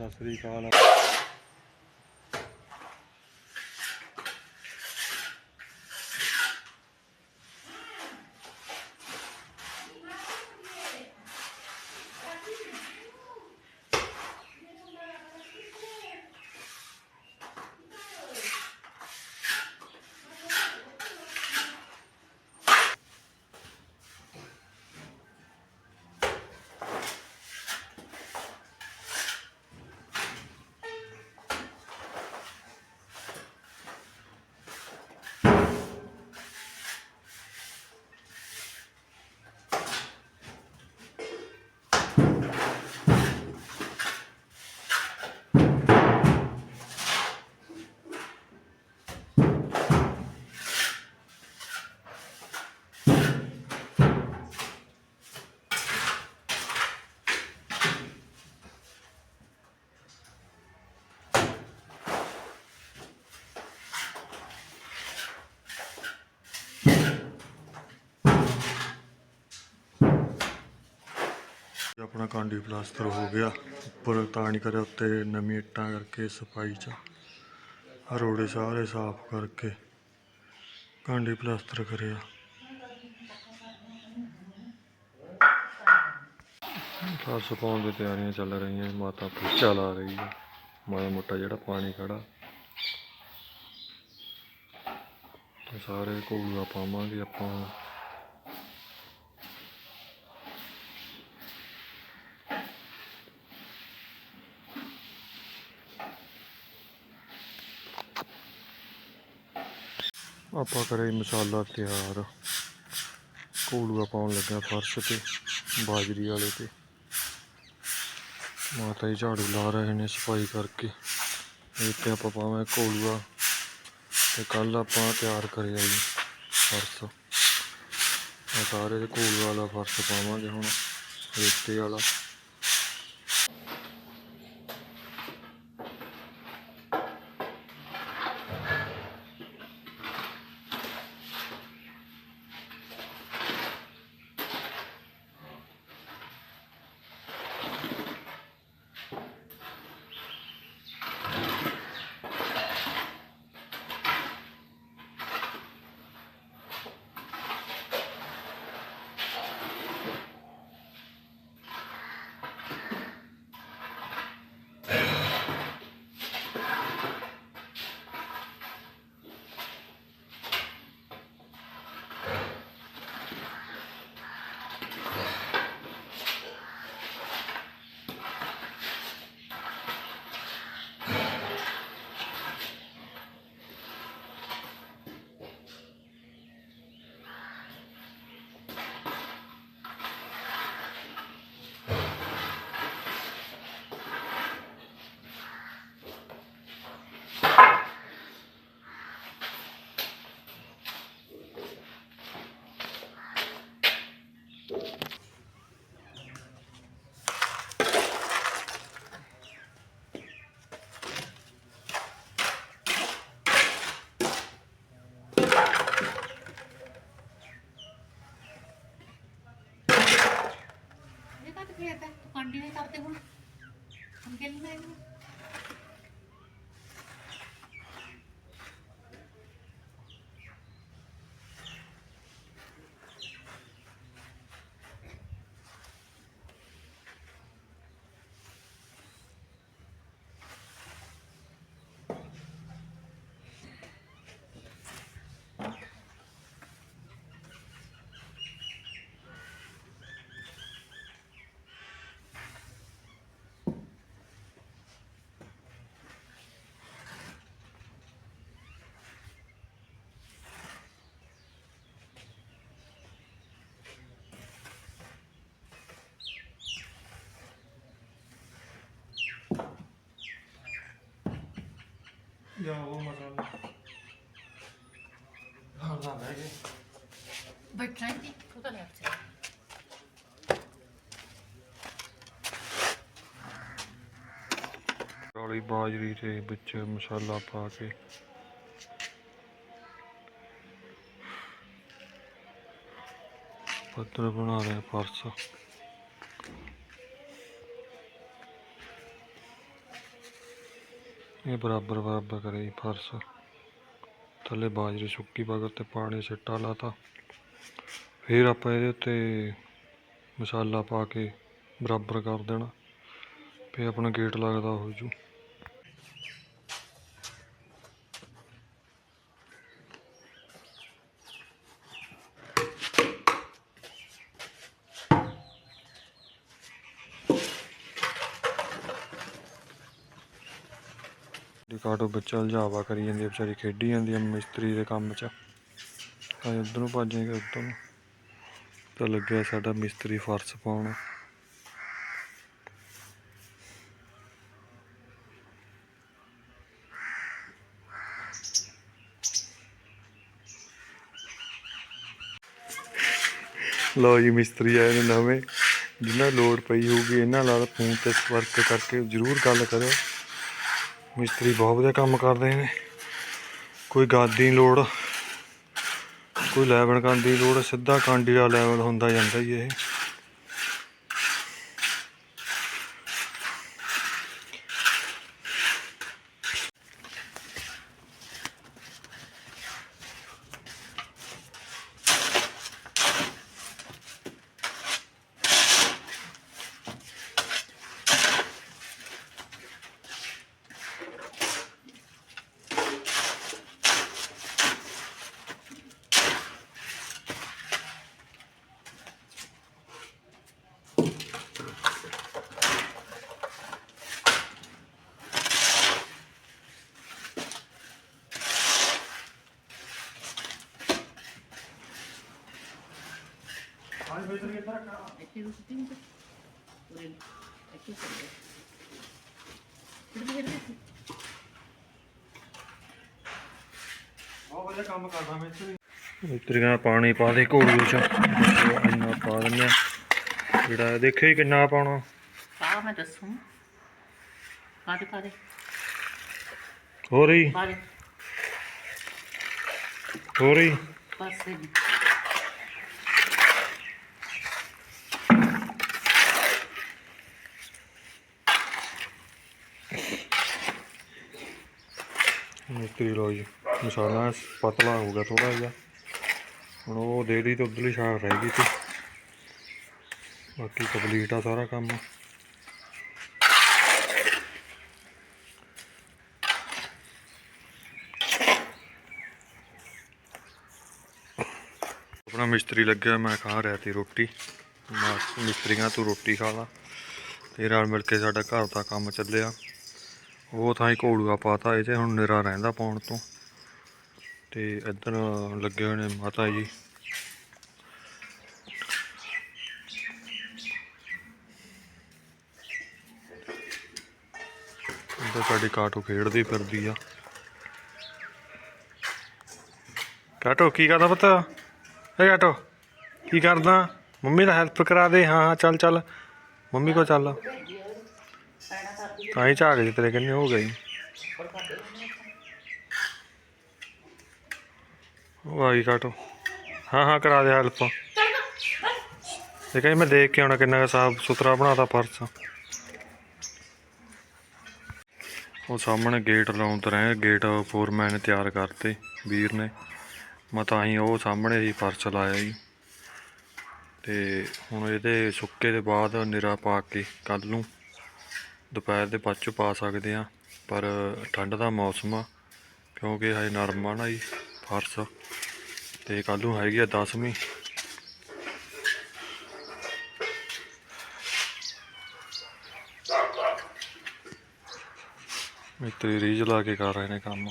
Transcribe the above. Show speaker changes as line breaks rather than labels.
Sat Sri Akal Thank you. ਆਪਣਾ ਕਾਂਡੀ plaster ਹੋ ਗਿਆ। ਉੱਪਰ ਤਾਂ ਨਹੀਂ ਕਰਿਆ, ਉੱਤੇ ਨਵੀਂ ਇੱਟਾਂ ਕਰਕੇ, ਸਫ਼ਾਈ ਚ। ਰੋੜੇ ਸਾਰੇ ਸਾਫ਼ ਕਰਕੇ ਕਾਂਡੀ ਪਲਾਸਟਰ ਕਰਿਆ। ਫਰਸ਼ ਪਾਉਣ ਦੀ ਤਿਆਰੀਆਂ ਚੱਲ ਰਹੀਆਂ, ਮਾਤਾ ਪੁੱਛਾ ਲਾ ਰਹੀ ਹੈ। ਮਾੜਾ ਮੋਟਾ ਜਿਹੜਾ ਪਾਣੀ ਖੜਾ। ਤੇ ਸਾਰੇ ਕੋਲੂਆ ਪਾਵਾਂਗੇ ਆਪਾਂ। ਆਪਾਂ ਕਰੇ ਮਸਾਲਾ ਤਿਆਰ। ਕੋਲੂਆ ਪਾਉਣ ਲੱਗਿਆ ਫਰਸ਼ ਤੇ, ਬਾਜਰੀ ਵਾਲੇ ਤੇ। ਮਾਤਾ ਜੀ ਝਾੜੂ ਲਾ ਰਹੇ ਨੇ ਸਫ਼ਾਈ ਕਰਕੇ। ਇਹ ਆਪਾਂ ਪਾਵਾਂ ਕੋਲੂਆ ਤੇ ਕੱਲ ਆਪਾਂ ਤਿਆਰ ਕਰਿਆ ਜੀ ਫਰਸ਼। ਆ ਸਾਰੇ ਕੋਲੂਆ ਵਾਲਾ ਫਰਸ਼ ਪਾਵਾਂਗੇ ਹੁਣ, ਰੇਤੇ ਵਾਲਾ
ਇਹ ਤਾਂ ਖੇਤ ਹੈ ਕਰਦੇ ਹੁਣ? ਹੁਣ ਕਿੱਲ ਨਾ ਇਹਨੂੰ
ਜਾਂ ਉਹ ਮਸਾਲਾ ਹਾਂ ਨਾ ਬਹਿ ਗਏ।
ਬੈਠਣਾ ਹੀ ਸੀ ਉਹ ਤਾਂ ਲੈ ਚਲ
ਕਾਲੀ ਬਾਜਰੀ ਦੇ ਵਿੱਚ ਮਸਾਲਾ ਪਾ ਕੇ। ਪੱਤਰ ਬਣਾ ਰਹੇ ਫਰਸ਼ ਇਹ ਬਰਾਬਰ ਬਰਾਬਰ ਕਰੇ ਫਰਸ਼। ਥੱਲੇ ਬਾਜਰੀ ਸੁੱਕੀ ਪਾ ਕੇ ਉੱਤੇ ਪਾਣੀ ਸਿੱਟਾ ਲਾਤਾ ਫਿਰ ਆਪਾਂ ਇਹਦੇ ਉੱਤੇ ਮਸਾਲਾ ਪਾ ਕੇ ਬਰਾਬਰ ਕਰ ਦੇਣਾ। ਫਿਰ ਆਪਣਾ ਗੇਟ ਲੱਗਦਾ ਹੋ ਜੂ। ਕਾਟੋ ਬੱਚਾ ਉਲਝਾਵਾ ਕਰੀ ਜਾਂਦੀ ਆ, ਵਿਚਾਰੀ ਖੇਡੀ ਜਾਂਦੀ ਆ ਮਿਸਤਰੀ ਦੇ ਕੰਮ 'ਚ। ਤਾਂ ਉਧਰ ਨੂੰ ਭੱਜੇਗਾ ਉਧਰ ਨੂੰ ਤਾਂ ਲੱਗਿਆ ਸਾਡਾ ਮਿਸਤਰੀ ਫਰਸ਼ ਪਾਉਣ। ਲੋ ਜੀ, ਮਿਸਤਰੀ ਆਏ ਨੇ ਨਵੇਂ। ਜਿੰਨਾ ਲੋੜ ਪਈ ਹੋਊਗੀ, ਇਹਨਾਂ ਨਾਲ ਫੋਨ ਤੇ ਸੰਪਰਕ ਕਰਕੇ ਜ਼ਰੂਰ ਗੱਲ ਕਰਿਓ। ਮਿਸਤਰੀ ਬਹੁਤ ਵਧੀਆ ਕੰਮ ਕਰਦੇ ਨੇ। ਕੋਈ ਗਾਦੀ ਦੀ ਲੋੜ, ਕੋਈ ਲੈਵਲ ਕਰਨ ਦੀ ਲੋੜ, ਸਿੱਧਾ ਕਾਂਡੀ ਦਾ ਲੈਵਲ ਹੁੰਦਾ ਜਾਂਦਾ ਹੀ ਇਹ।
ਇੱਥੇ ਨੂੰ ਸਿੱਟੀ ਨੂੰ ਉਰੇ ਨੂੰ। ਇੱਥੇ ਕਰ ਦੇ ਕਿਹੜੇ ਕਿਹੜੇ
ਬਹੁਤ ਵਧੀਆ ਕੰਮ ਕਰਦਾ ਮਿਸਤਰੀ ਮਿਸਤਰੀ ਕਹਿੰਦਾ ਪਾਣੀ ਪਾ ਦੇ ਘੋੜੀ ਚ ਇੰਨਾ ਪਾ ਦਿੰਦੇ ਆ। ਜਿਹੜਾ ਦੇਖਿਓ ਹੀ ਕਿੰਨਾ ਪਾਉਣਾ।
ਪਾ ਮੈਂ ਦੱਸੂ। ਪਾ ਦੇ ਪਾ ਦੇ।
ਹੋ ਰਹੀ
ਪਾ ਦੇ।
ਹੋ ਰਹੀ
ਬਸ ਇਹ
ਮਿਸਤਰੀ ਲੋ ਜੀ ਮਸਾਲਾ ਪਤਲਾ ਹੋ ਗਿਆ ਥੋੜਾ ਜਿਹਾ। ਹੁਣ ਉਹ ਦੇ ਦੀ ਤੇ ਉਧਰਲੀ ਛਾਲ ਰਹਿ ਗਈ ਸੀ। ਬਾਕੀ ਕੰਪਲੀਟ ਆ ਸਾਰਾ ਕੰਮ। ਆਪਣਾ ਮਿਸਤਰੀ ਲੱਗਿਆ, ਮੈਂ ਖਾ ਰਿਹਾ ਤੀ ਰੋਟੀ। ਮੈਂ ਮਿਸਤਰੀਆਂ, ਤੂੰ ਰੋਟੀ ਖਾ ਲਾ। ਤੇ ਨਾਲ ਮਿਲ ਕੇ ਸਾਡਾ ਘਰ ਦਾ ਕੰਮ ਚੱਲਿਆ। ਉਹ ਥਾਂ ਹੀ ਘੋੜੂਆ ਪਾਤਾ ਇਹ ਤੇ ਹੁਣ ਨਿਰਾ ਰਹਿੰਦਾ ਪਾਉਣ ਤੋਂ। ਤੇ ਇੱਧਰ ਲੱਗੇ ਹੋਏ ਨੇ ਮਾਤਾ ਜੀ। ਇੱਧਰ ਸਾਡੀ ਕਾਟੋ ਖੇਡਦੀ ਫਿਰਦੀ ਆ। ਕਾਟੋ, ਕੀ ਕਰਦਾ ਪਤਾ? ਏ ਕਾਟੋ, ਕੀ ਕਰਦਾ? ਮੰਮੀ ਦਾ ਹੈਲਪ ਕਰਾ ਦੇ। ਹਾਂ ਹਾਂ, ਚੱਲ ਚੱਲ। ਮੰਮੀ ਕੋ ਚੱਲ। ਤਾਂ ਹੀ ਝਾਕ ਜੀ ਤੇਰੇ ਕਿੰਨੇ ਹੋ ਗਈ। ਉਹ ਆ ਕਾਟੋ। ਹਾਂ ਹਾਂ, ਕਰਾ ਦੇ ਹੈਲਪ ਇਹ ਕਹਿੰਦੀ ਮੈਂ ਦੇਖ ਕੇ ਆਉਣਾ ਕਿੰਨਾ ਕੁ ਸਾਫ਼ ਸੁਥਰਾ ਬਣਾਤਾ ਫਰਸ਼ ਉਹ ਸਾਹਮਣੇ ਗੇਟ ਲਾਉਣ ਰਹੇ ਗੇਟ ਫੋਰਮੈਨ ਨੇ ਤਿਆਰ ਕਰਤੇ, ਵੀਰ ਨੇ। ਮੈਂ ਤਾਂ ਹੀ ਉਹ ਸਾਹਮਣੇ ਹੀ ਫਰਸ਼ ਲਾਇਆ ਜੀ। ਤੇ ਹੁਣ ਇਹਦੇ ਸੁੱਕੇ ਦੇ ਬਾਅਦ ਨਿਰਾ ਪਾ ਕੇ ਕੱਲ ਨੂੰ ਦੁਪਹਿਰ ਦੇ ਬਾਅਦ 'ਚ ਪਾ ਸਕਦੇ ਆ ਪਰ ਠੰਡ ਦਾ ਮੌਸਮ ਆ, ਕਿਉਂਕਿ ਹਜੇ ਨਰਮ ਆ ਨਾ ਜੀ, ਫਰਸ਼ ਤੇ ਕੱਲ ਨੂੰ ਹੈਗੀ ਆ 10ਵੀਂ ਮਿੱਤਰੀ ਰੀਝ ਲਾ ਕੇ ਕਰ ਰਹੇ ਨੇ ਕੰਮ।